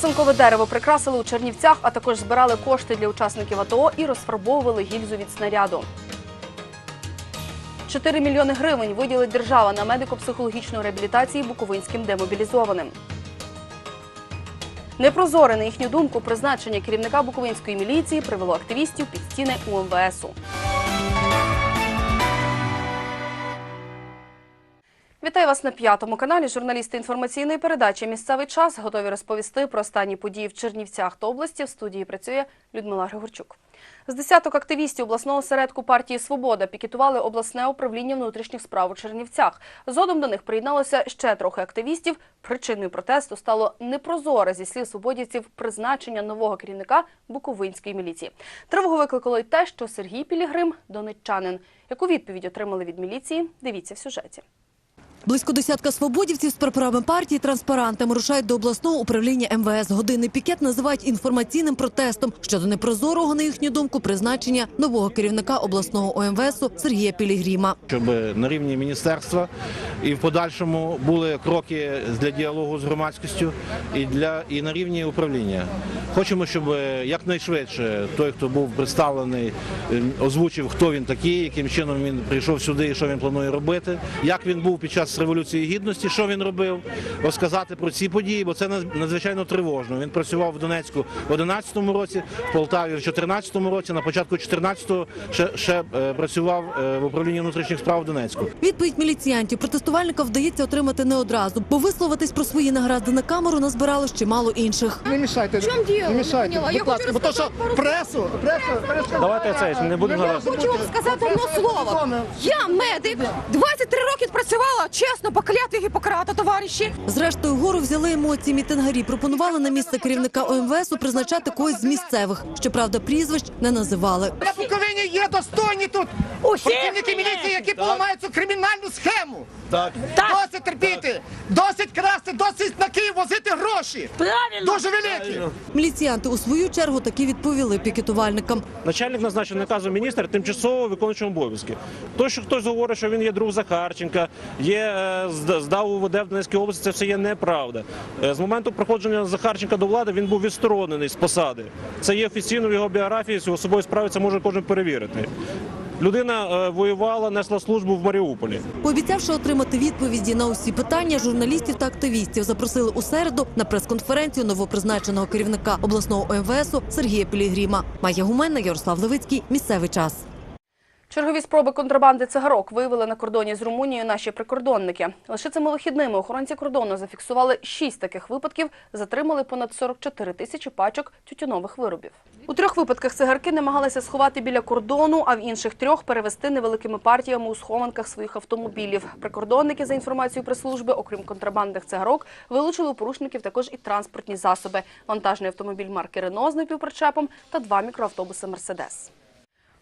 Сосункове дерево прикрасили у Чернівцях, а також збирали кошти для учасників АТО і розфарбовували гільзу від снаряду. 4 мільйони гривень виділить держава на медико-психологічну реабілітацію буковинським демобілізованим. Непрозоре, на їхню думку, призначення керівника буковинської міліції привело активістів під стіни УМВСу. Вітаю вас на п'ятому каналі. Журналісти інформаційної передачі Місцевий час готові розповісти про останні події в Чернівцях та області. В студії працює Людмила Григорчук. З десяток активістів обласного осередку партії Свобода пікетували обласне управління внутрішніх справ у Чернівцях. Згодом до них приєдналося ще трохи активістів. Причиною протесту стало непрозоре зі слів свободівців призначення нового керівника Буковинської міліції. Тривогу викликало й те, що Сергій Пілігрим донеччанин. Яку відповідь отримали від міліції? Дивіться в сюжеті. Близько десятка свободівців з прапорами партії транспарантами рушають до обласного управління МВС. Годинний пікет називають інформаційним протестом щодо непрозорого, на їхню думку, призначення нового керівника обласного ОМВСу Сергія Пілігріма. щоб на рівні міністерства і в подальшому були кроки для діалогу з громадськістю і для і на рівні управління. Хочемо, щоб якнайшвидше той, хто був представлений, е, озвучив, хто він такий, яким чином він прийшов сюди і що він планує робити, як він був під час революції гідності, що він робив, розказати про ці події, бо це надзвичайно тривожно. Він працював в Донецьку в 11-му році, в Полтаві в 14-му році. На початку 14-го ще, ще е, працював е, в управлінні внутрішніх справ в Донецьку. Відповідь міліціянтів протестувальника вдається отримати не одразу, бо висловитись про свої награди на камеру назбирало ще мало інших. Не мішайте. Чому діло? Не мішайте, будь ласка, бо то що пресу, пресу, пресу. Давайте це не зараз. може Хочу вам сказати одно слово. Я медик, 23 роки працювала, чесно, по кляті Гіппократа, товариші. Зрештою, вгору взяли емоції мітингарі. Пропонували на місце керівника ОМВСу призначати когось з місцевих. Щоправда, прізвищ не називали. На Буковині є достойні тут працівники міліції, які поламають цю кримінальну схему. Так. Досить терпіти, досить красти, досить на Київ возити гроші. Правильно. Дуже великі. Міліціянти у свою чергу таки відповіли пікетувальникам. Начальник назначив наказом міністра тимчасово виконуючим обов'язки. То, що хтось говорить, що він є друг Захарченка, є е, здав УВД в Донецькій області, це все є неправда. Е, З моменту проходження Захарченка до влади він був відсторонений з посади. Це є офіційно в його біографії, з особової справи це може кожен перевірити. Людина е, воювала, несла службу в Маріуполі. Пообіцявши отримати відповіді на усі питання, журналістів та активістів запросили у середу на прес-конференцію новопризначеного керівника обласного ОМВСу Сергія Пілігріма. Майя Гуменна, Ярослав Левицький. Місцевий час. Чергові спроби контрабанди цигарок виявили на кордоні з Румунією наші прикордонники. Лише цими вихідними охоронці кордону зафіксували шість таких випадків, затримали понад 44 тисячі пачок тютюнових виробів. У трьох випадках цигарки намагалися сховати біля кордону, а в інших трьох перевезти невеликими партіями у схованках своїх автомобілів. Прикордонники, за інформацією прес-служби, окрім контрабандних цигарок, вилучили у порушників також і транспортні засоби: вантажний автомобіль марки Рено з напівпричепом та два мікроавтобуси Мерседес.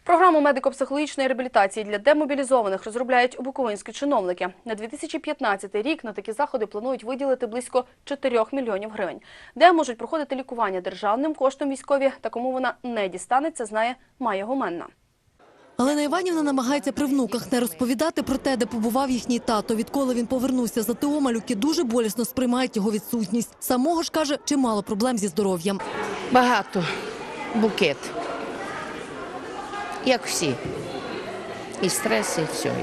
Програму медико-психологічної реабілітації для демобілізованих розробляють буковинські чиновники. На 2015 рік на такі заходи планують виділити близько 4 мільйонів гривень. Де можуть проходити лікування державним коштом військові та кому вона не дістанеться, знає Майя Гуменна. Галина Іванівна намагається при внуках не розповідати про те, де побував їхній тато. Відколи він повернувся з АТО, малюки дуже болісно сприймають його відсутність. Самого ж каже, чимало проблем зі здоров'ям. Багато. Букет. Як всі. І стрес, і все є.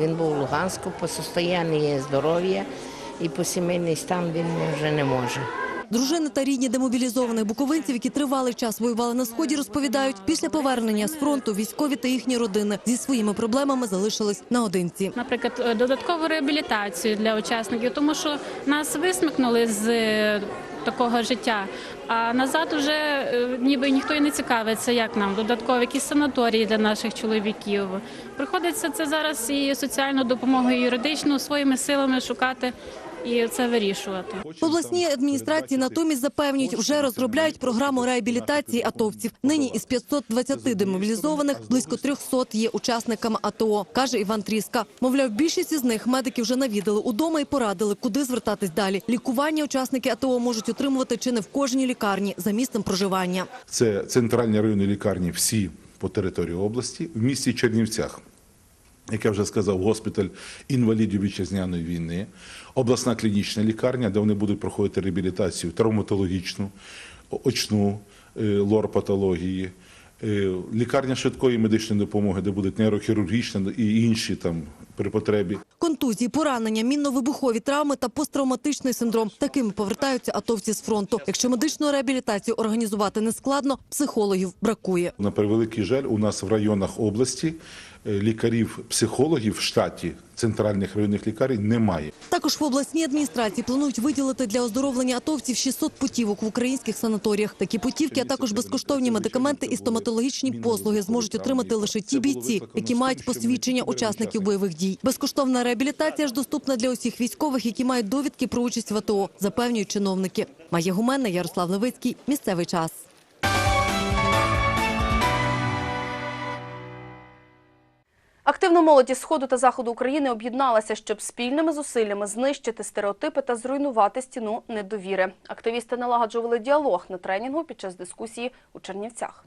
Він був у Луганську, по состоянні здоров'я, і по сімейний стан він вже не може. Дружини та рідні демобілізованих буковинців, які тривалий час воювали на сході, розповідають, після повернення з фронту військові та їхні родини зі своїми проблемами залишились наодинці. наприклад, е, додаткову реабілітацію для учасників, тому що нас висмикнули з е, такого життя. А назад уже е, ніби ніхто і не цікавиться, як нам додаткові якісь санаторії для наших чоловіків. Приходиться це зараз і соціальну допомогу, і юридичну своїми силами шукати і це вирішувати. В обласній адміністрації натомість запевнюють, вже розробляють програму реабілітації атовців. Нині із 520 демобілізованих близько 300 є учасниками АТО, каже Іван Тріска. Мовляв, більшість із них медики вже навідали удома і порадили, куди звертатись далі. Лікування учасники АТО можуть отримувати чи не в кожній лікарні за місцем проживання. Це центральні районні лікарні всі по території області. В місті Чернівцях як я вже сказав, госпіталь інвалідів вітчизняної війни, обласна клінічна лікарня, де вони будуть проходити реабілітацію травматологічну, очну, е, лор-патології, е, лікарня швидкої медичної допомоги, де будуть нейрохірургічна і інші там при потребі. Контузії, поранення, мінно-вибухові травми та посттравматичний синдром. Такими повертаються атовці з фронту. Якщо медичну реабілітацію організувати не складно, психологів бракує. На превеликий жаль, у нас в районах області лікарів-психологів в штаті центральних районних лікарень немає. Також в обласній адміністрації планують виділити для оздоровлення атовців 600 путівок в українських санаторіях. Такі путівки, а також безкоштовні медикаменти і стоматологічні послуги зможуть отримати лише ті бійці, які мають посвідчення учасників бойових дій. Безкоштовна реабілітація ж доступна для усіх військових, які мають довідки про участь в АТО, запевнюють чиновники. Майя Гуменна, Ярослав Левицький. Місцевий час. Активна молодь із сходу та заходу України об'єдналася, щоб спільними зусиллями знищити стереотипи та зруйнувати стіну недовіри. Активісти налагоджували діалог на тренінгу під час дискусії у Чернівцях.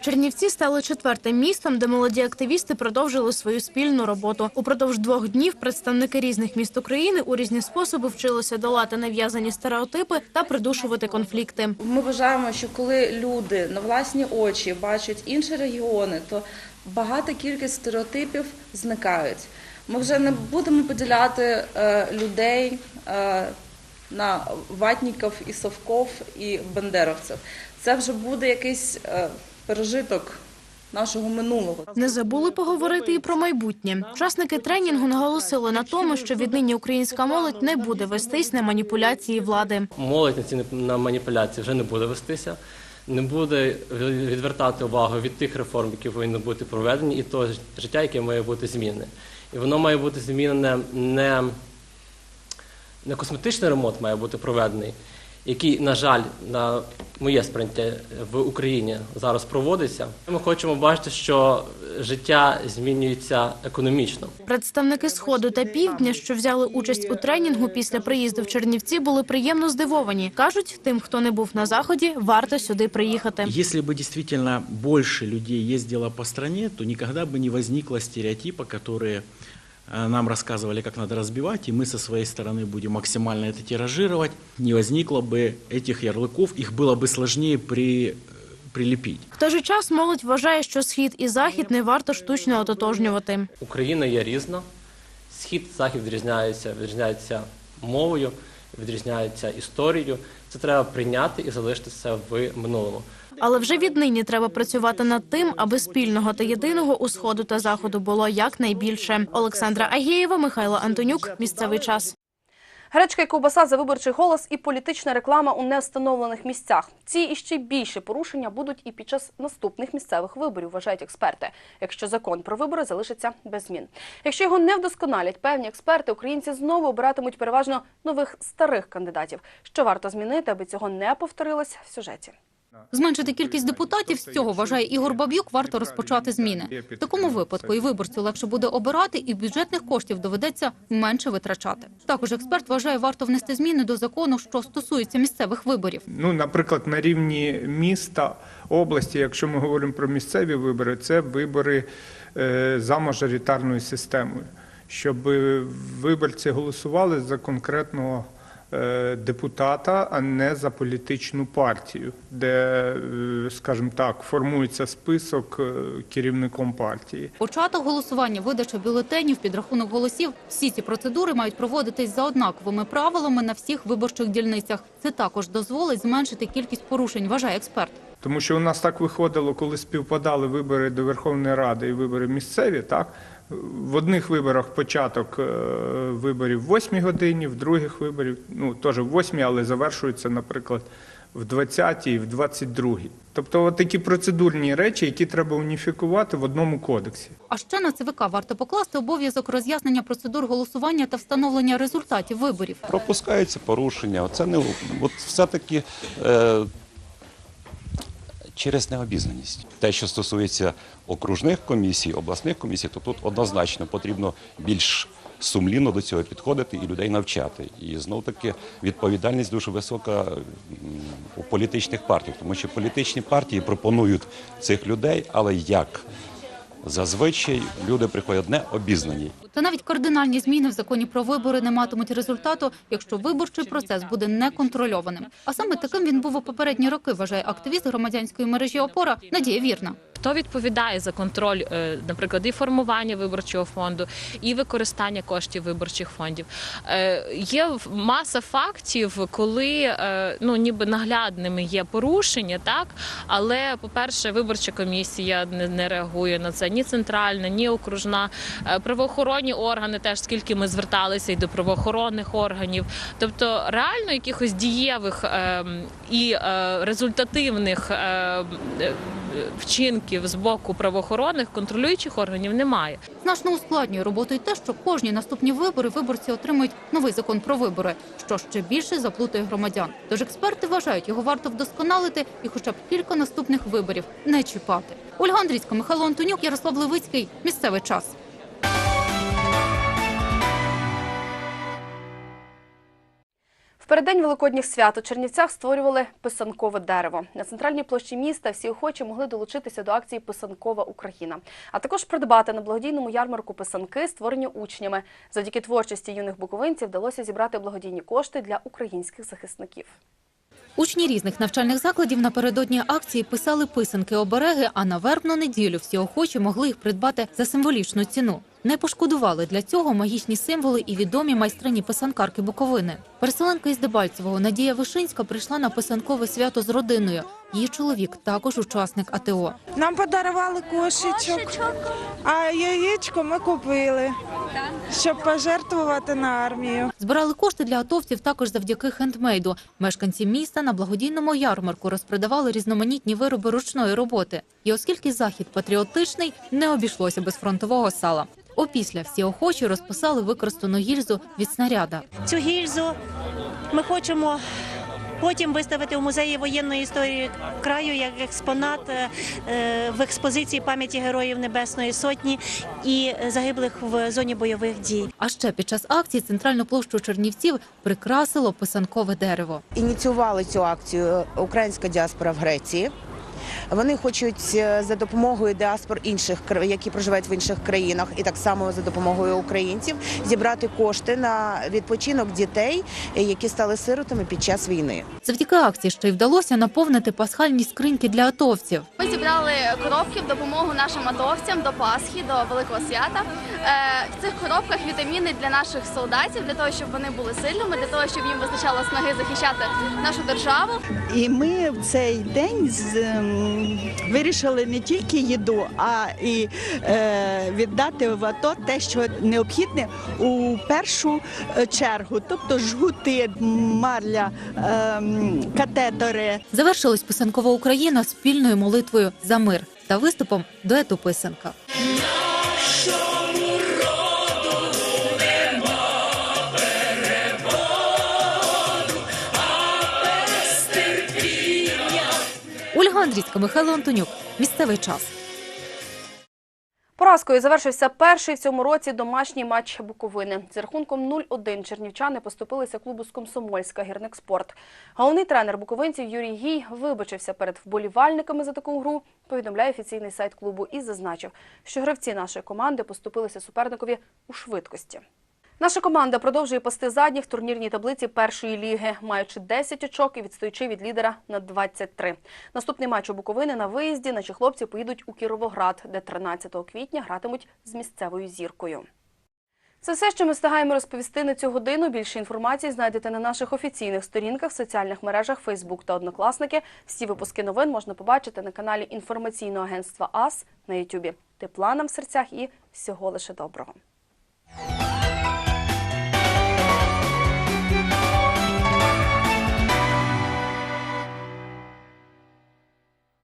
Чернівці стали четвертим містом, де молоді активісти продовжили свою спільну роботу. Упродовж двох днів представники різних міст України у різні способи вчилися долати нав'язані стереотипи та придушувати конфлікти. Ми вважаємо, що коли люди на власні очі бачать інші регіони, то багата кількість стереотипів зникають. Ми вже не будемо поділяти е, людей е, на ватніків і совков і бандеровців. Це вже буде якийсь е, пережиток нашого минулого. Не забули поговорити і про майбутнє. Учасники тренінгу наголосили на тому, що віднині українська молодь не буде вестись на маніпуляції влади. молодь на ці на маніпуляції вже не буде вестися, не буде відвертати увагу від тих реформ, які повинні бути проведені, і того життя, яке має бути змінене. І воно має бути змінене не, не косметичний ремонт має бути проведений, який, на жаль, на моє сприйняття в Україні зараз проводиться. Ми хочемо бачити, що життя змінюється економічно. Представники сходу та півдня, що взяли участь у тренінгу після приїзду в Чернівці, були приємно здивовані. кажуть, тим, хто не був на заході, варто сюди приїхати. Если бы действительно больше людей ездило по стране, то никогда бы не возникло стереотипа, которые э, нам рассказывали, как надо разбивать, и мы со своей стороны будем максимально это тиражировать. Не возникло бы этих ярлыков, их было бы сложнее при, прилепить. В той же час молодь вважає, що схід і захід не варто штучно ототожнювати. Україна є різна. Схід, захід відрізняються, відрізняються мовою, відрізняються історією. Це треба прийняти і залишити це в минулому. Але вже віднині треба працювати над тим, аби спільного та єдиного у сходу та заходу було якнайбільше. Олександра Агєєва, Михайло Антонюк. Місцевий час. Гречка і ковбаса за виборчий голос і політична реклама у невстановлених місцях. Ці і ще більші порушення будуть і під час наступних місцевих виборів, вважають експерти, якщо закон про вибори залишиться без змін. Якщо його не вдосконалять, певні експерти, українці знову обиратимуть переважно нових старих кандидатів. Що варто змінити, аби цього не повторилось в сюжеті. Зменшити кількість депутатів з цього вважає Ігор Баб'юк. Варто розпочати зміни. В такому випадку і виборцю легше буде обирати, і бюджетних коштів доведеться менше витрачати. Також експерт вважає, варто внести зміни до закону, що стосується місцевих виборів. Ну, наприклад, на рівні міста, області, якщо ми говоримо про місцеві вибори, це вибори е, за мажоритарною системою, щоб виборці голосували за конкретного депутата, а не за політичну партію, де, е, скажімо так, формується список е, керівником партії. Початок голосування, видача бюлетенів, підрахунок голосів. Всі ці процедури мають проводитись за однаковими правилами на всіх виборчих дільницях. Це також дозволить зменшити кількість порушень, вважає експерт. Тому що у нас так виходило, коли співпадали вибори до Верховної Ради і вибори місцеві, так? В одних виборах початок е, виборів в 8 годині, в других виборів, ну теж в 8, але завершуються, наприклад, в 20 і в 22. Тобто от такі процедурні речі, які треба уніфікувати в одному кодексі. А ще на ЦВК варто покласти обов'язок роз'яснення процедур голосування та встановлення результатів виборів. пропускаються порушення. Це не от все-таки е, через необізнаність. Те, що стосується окружних комісій, обласних комісій, то тут однозначно потрібно більш сумлінно до цього підходити і людей навчати. І знов таки відповідальність дуже висока у політичних партіях, тому що політичні партії пропонують цих людей, але як зазвичай люди приходять не обізнані. Та навіть кардинальні зміни в законі про вибори не матимуть результату, якщо виборчий процес буде неконтрольованим. А саме таким він був у попередні роки, вважає активіст громадянської мережі опора Надія Вірна. Хто відповідає за контроль, е, наприклад, і формування виборчого фонду, і використання коштів виборчих фондів? Е, Є маса фактів, коли е, ну ніби наглядними є порушення, так але, по-перше, виборча комісія не реагує на це ні центральна, ні окружна. Е, Правоохоронні органи теж скільки ми зверталися і до правоохоронних органів. Тобто реально якихось дієвих ем, і е, результативних е, е, вчинків з боку правоохоронних контролюючих органів немає. Значно ускладнює роботу й те, що кожні наступні вибори виборці отримують новий закон про вибори, що ще більше заплутає громадян. Тож експерти вважають, його варто вдосконалити і хоча б кілька наступних виборів не чіпати. Ольга Андрійська, Михайло Антонюк, Ярослав Левицький. Місцевий час. Переддень великодніх свят у Чернівцях створювали писанкове дерево. На центральній площі міста всі охочі могли долучитися до акції Писанкова Україна, а також придбати на благодійному ярмарку писанки, створені учнями. Завдяки творчості юних буковинців вдалося зібрати благодійні кошти для українських захисників. Учні різних навчальних закладів напередодні акції писали писанки обереги, а на вербну неділю всі охочі могли їх придбати за символічну ціну. Не пошкодували для цього магічні символи і відомі майстрині писанкарки Буковини. Переселенка із Дебальцевого Надія Вишинська прийшла на писанкове свято з родиною. Її чоловік також учасник АТО. Нам подарували кошечок, а яєчко ми купили, щоб пожертвувати на армію. Збирали кошти для атовців також завдяки хендмейду. Мешканці міста на благодійному ярмарку розпродавали різноманітні вироби ручної роботи. І оскільки захід патріотичний, не обійшлося без фронтового сала. Опісля всі охочі розписали використану гільзу від снаряда. Цю гільзу ми хочемо потім виставити у музеї воєнної історії краю як експонат е, в експозиції пам'яті героїв Небесної Сотні і загиблих в зоні бойових дій. А ще під час акції центральну площу Чернівців прикрасило писанкове дерево. Ініціювали цю акцію українська діаспора в Греції. Вони хочуть е, за допомогою діаспор інших які проживають в інших країнах, і так само за допомогою українців зібрати кошти на відпочинок дітей, які стали сиротами під час війни. Завдяки акції ще й вдалося наповнити пасхальні скриньки для атовців. Ми зібрали коробки в допомогу нашим атовцям до Пасхи, до Великого свята. Е, В цих коробках вітаміни для наших солдатів, для того, щоб вони були сильними, для того, щоб їм вистачало снаги захищати нашу державу. І ми в цей день з, ем, вирішили не тільки їду, а і е, віддати в АТО те, що необхідне у першу е, чергу, тобто жгути, марля, е, катетори. Завершилась писанкова Україна спільною молитвою за мир та виступом дуету писанка. Андрійська, Михайло Антонюк. Місцевий час. Поразкою завершився перший в цьому році домашній матч Буковини. З рахунком 0-1 чернівчани поступилися клубу з Комсомольська «Гірникспорт». Головний тренер буковинців Юрій Гій вибачився перед вболівальниками за таку гру, повідомляє офіційний сайт клубу і зазначив, що гравці нашої команди поступилися суперникові у швидкості. Наша команда продовжує пасти задніх в турнірній таблиці першої ліги, маючи 10 очок і відстоючи від лідера на 23. Наступний матч у Буковини на виїзді наші хлопці поїдуть у Кіровоград, де 13 квітня гратимуть з місцевою зіркою. Це все, що ми встигаємо розповісти на цю годину. Більше інформації знайдете на наших офіційних сторінках соціальних мережах Facebook та Однокласники. Всі випуски новин можна побачити на каналі інформаційного агентства АС на Ютубі. Тепла нам в серцях і всього лише доброго.